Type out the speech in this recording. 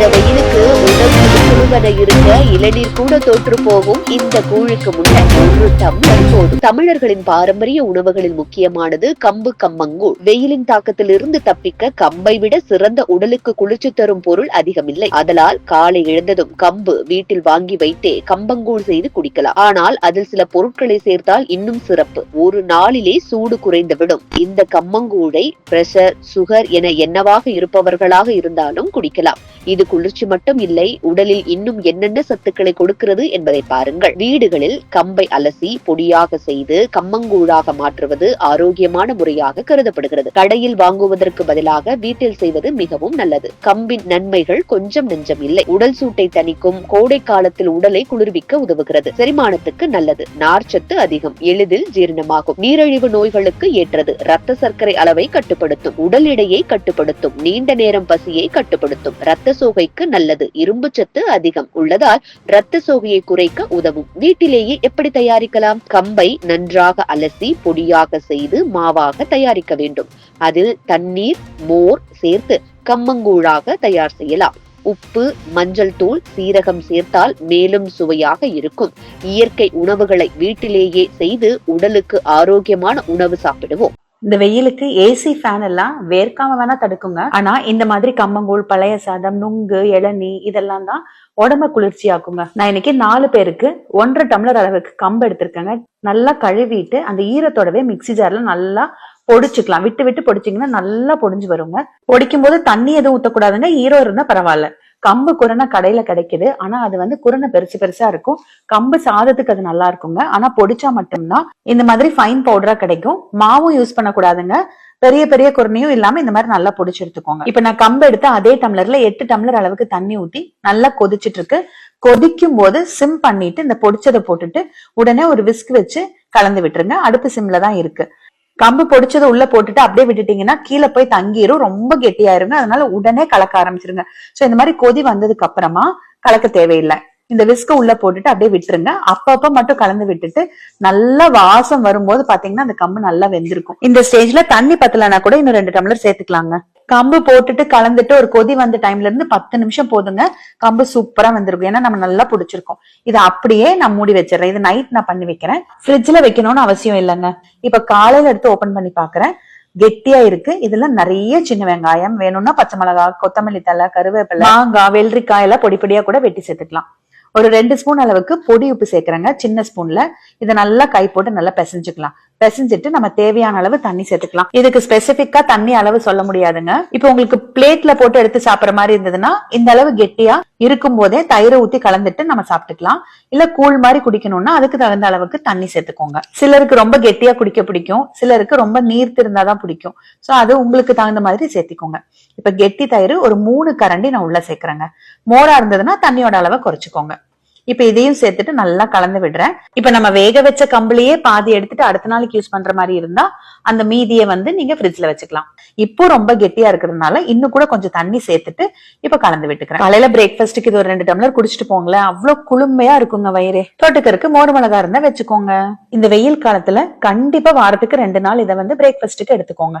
இந்த வெயிலுக்கு உடல் குழுவன இருக்க இளநீர் கூட தோற்று போகும். இந்த கூழுக்கு முன்ன ஒரு டம்ளர் போதும் தமிழர்களின் பாரம்பரிய உணவுகளில் முக்கியமானது கம்பு கம்மங்கூழ். வெயிலின் தாக்கத்திலிருந்து தப்பிக்க கம்பை விட சிறந்த உடலுக்கு குளிர்ச்சி தரும் பொருள் அதிகமில்லை. அதனால் காலை எழுந்ததும் கம்பு வீட்டில் வாங்கி வைத்தே கம்பங்கூழ் செய்து குடிக்கலாம். ஆனால் அதில் சில பொருட்களை சேர்த்தால் இன்னும் சிறப்பு. ஒரு நாளிலே சூடு குறைந்துவிடும். இந்த கம்மங்கூழை பிரஷர் சுகர் என என்னவாக இருப்பவர்களாக இருந்தாலும் குடிக்கலாம். இது குளிர்ச்சி மட்டும் இல்லை உடலில் இன்னும் என்னென்ன சத்துக்களை கொடுக்கிறது என்பதை பாருங்கள். வீடுகளில் கம்பை அலசி பொடியாக செய்து கம்மங்கூழாக மாற்றுவது ஆரோக்கியமான முறையாக கருதப்படுகிறது. கடையில் வாங்குவதற்கு பதிலாக வீட்டில் செய்வது மிகவும் நல்லது. கம்பின் நன்மைகள் கொஞ்சம் நெஞ்சம் இல்லை. உடல் சூட்டை தணிக்கும் கோடை காலத்தில் உடலை குளிர்விக்க உதவுகிறது. செரிமானத்துக்கு நல்லது. நார்ச்சத்து அதிகம். எளிதில் ஜீரணமாகும். நீரிழிவு நோய்களுக்கு ஏற்றது. ரத்த சர்க்கரை அளவை கட்டுப்படுத்தும். உடல் எடையை கட்டுப்படுத்தும். நீண்ட நேரம் பசியை கட்டுப்படுத்தும். ரத்த சோகைக்கு நல்லது. இரும்பு சத்து அதிகம். உள்ளதால் ரத்த சோகையை குறைக்க உதவும். வீட்டிலேயே எப்படி தயாரிக்கலாம்? கம்பை நன்றாக அலசி பொடியாக செய்து மாவாக தயாரிக்க வேண்டும். அதில் தண்ணீர் மோர் சேர்த்து கம்மங்கூழாக தயார் செய்யலாம். உப்பு மஞ்சள் தூள் சீரகம் சேர்த்தால் மேலும் சுவையாக இருக்கும். இயற்கை உணவுகளை வீட்டிலேயே செய்து உடலுக்கு ஆரோக்கியமான உணவு சாப்பிடுவோம். இந்த வெயிலுக்கு ஏசி ஃபேன் எல்லாம் வேர்க்காம வேணா தடுக்குங்க. ஆனா இந்த மாதிரி கம்மங்கூழ் பழைய சாதம் நுங்கு இளநீ இதெல்லாம் தான் உடம்ப குளிர்ச்சியாக்குங்க. நான் இன்னைக்கு நாலு பேருக்கு ஒன்றரை டம்ளர் அளவுக்கு கம்பு எடுத்திருக்கேங்க. நல்லா கழுவிட்டு அந்த ஈரத்தோடவே மிக்ஸி ஜார்ல நல்லா பொடிச்சுக்கலாம். விட்டு விட்டு பொடிச்சிங்கன்னா நல்லா பொடிஞ்சு வருங்க. பொடிக்கும் போது தண்ணி எதுவும் ஊத்தக்கூடாதுங்க. ஈரம் இருந்தா பரவாயில்ல. கம்பு குரணை கடையில கிடைக்குது. ஆனா அது வந்து குரணை பெருசு பெருசா இருக்கும். கம்பு சாதத்துக்கு அது நல்லா இருக்குங்க. ஆனா பொடிச்சா மட்டும்தான். இந்த மாதிரி ஃபைன் பவுடரா கிடைக்கும். மாவும் யூஸ் பண்ணக்கூடாதுங்க. பெரிய பெரிய குரணையும் இல்லாம இந்த மாதிரி நல்லா பொடிச்சு எடுத்துக்கோங்க. இப்ப நான் கம்பு எடுத்து அதே டம்ளர்ல எட்டு டம்ளர் அளவுக்கு தண்ணி ஊத்தி நல்லா கொதிச்சிட்டு இருக்கு கொதிக்கும் போது சிம் பண்ணிட்டு இந்த பொடிச்சதை போட்டுட்டு உடனே ஒரு விஸ்க் வச்சு கலந்து விட்டுருங்க. அடுப்பு சிம்ல தான் இருக்கு. கம்பு பொடிச்சது உள்ள போட்டுட்டு அப்படியே விட்டுட்டீங்கன்னா கீழே போய் தங்கிரும் ரொம்ப கெட்டியாயிருங்க அதனால உடனே கலக்க ஆரம்பிச்சிருங்க. சோ இந்த மாதிரி கொதி வந்ததுக்கு அப்புறமா கலக்க தேவையில்லை. இந்த விஸ்க உள்ள போட்டுட்டு அப்படியே விட்டுருங்க. அப்பப்ப மட்டும் கலந்து விட்டுட்டு நல்ல வாசம் வரும்போது பாத்தீங்கன்னா அந்த கம்பு நல்லா வெந்திருக்கும். இந்த ஸ்டேஜ்ல தண்ணி பத்தலனா கூட இன்னும் ரெண்டு டம்ளர் சேர்த்துக்கலாங்க. கம்பு போட்டுட்டு கலந்துட்டு ஒரு கொதி வந்த டைம்ல இருந்து பத்து நிமிஷம் போதுங்க. கம்பு சூப்பரா வந்திருக்கும். ஏன்னா நம்ம நல்லா பிடிச்சிருக்கோம். இதை அப்படியே நான் மூடி வச்சிடறேன். இது நைட் நான் பண்ணி வைக்கிறேன். ஃப்ரிட்ஜ்ல வைக்கணும்னு அவசியம் இல்லைங்க. இப்ப காலையில எடுத்து ஓபன் பண்ணி பாக்குறேன். கெட்டியா இருக்கு. இதுல நிறைய சின்ன வெங்காயம் வேணும்னா பச்சை மிளகாய் கொத்தமல்லி தழை கருவேப்பிலை மாங்காய் வெள்ளரிக்காய் எல்லாம் பொடி பொடியா கூட வெட்டி சேர்த்துக்கலாம். ஒரு ரெண்டு ஸ்பூன் அளவுக்கு பொடி உப்பு சேர்க்குறேங்க. சின்ன ஸ்பூன்ல இதை நல்லா கை போட்டு நல்லா பிசைஞ்சுக்கலாம். பிசைஞ்சிட்டு நம்ம தேவையான அளவு தண்ணி சேர்த்துக்கலாம். இதுக்கு ஸ்பெசிபிக்கா தண்ணி அளவு சொல்ல முடியாதுங்க. இப்போ உங்களுக்கு பிளேட்ல போட்டு எடுத்து சாப்பிடுற மாதிரி இருந்ததுன்னா இந்த அளவு கெட்டியா இருக்கும் போதே தயிரை ஊத்தி கலந்துட்டு நம்ம சாப்பிட்டுக்கலாம். இல்ல கூழ் மாதிரி குடிக்கணும்னா அதுக்கு தகுந்த அளவுக்கு தண்ணி சேர்த்துக்கோங்க. சிலருக்கு ரொம்ப கெட்டியா குடிக்க பிடிக்கும். சிலருக்கு ரொம்ப நீர்த்து இருந்தாதான் பிடிக்கும். சோ அது உங்களுக்கு தகுந்த மாதிரி சேர்த்திக்கோங்க. இப்ப கெட்டி தயிர் ஒரு மூணு கரண்டி நான் உள்ள சேர்க்கறேங்க. மோரா இருந்ததுன்னா தண்ணியோட அளவை குறைச்சுக்கோங்க. இப்ப இதையும் சேர்த்துட்டு நல்லா கலந்து விடுறேன். இப்ப நம்ம வேக வச்ச கம்பளியே பாதி எடுத்துட்டு அடுத்த நாளைக்கு யூஸ் பண்ற மாதிரி இருந்தா அந்த மீதியை வந்து நீங்க ஃப்ரிட்ஜ்ல வச்சுக்கலாம். இப்போ ரொம்ப கெட்டியா இருக்கிறதுனால இன்னும் கூட கொஞ்சம் தண்ணி சேர்த்துட்டு இப்ப கலந்து விட்டுக்கிறேன். காலையில பிரேக்ஃபாஸ்ட்டுக்கு இது ஒரு ரெண்டு டம்ளர் குடிச்சிட்டு போங்களேன். அவ்வளவு குளுமையா இருக்குங்க வயிறு. தொட்டுக்கருக்கு மோர் மிளகா இருந்தா வச்சுக்கோங்க. இந்த வெயில் காலத்துல கண்டிப்பா வாரத்துக்கு ரெண்டு நாள் இதை வந்து பிரேக்ஃபாஸ்ட்டுக்கு எடுத்துக்கோங்க.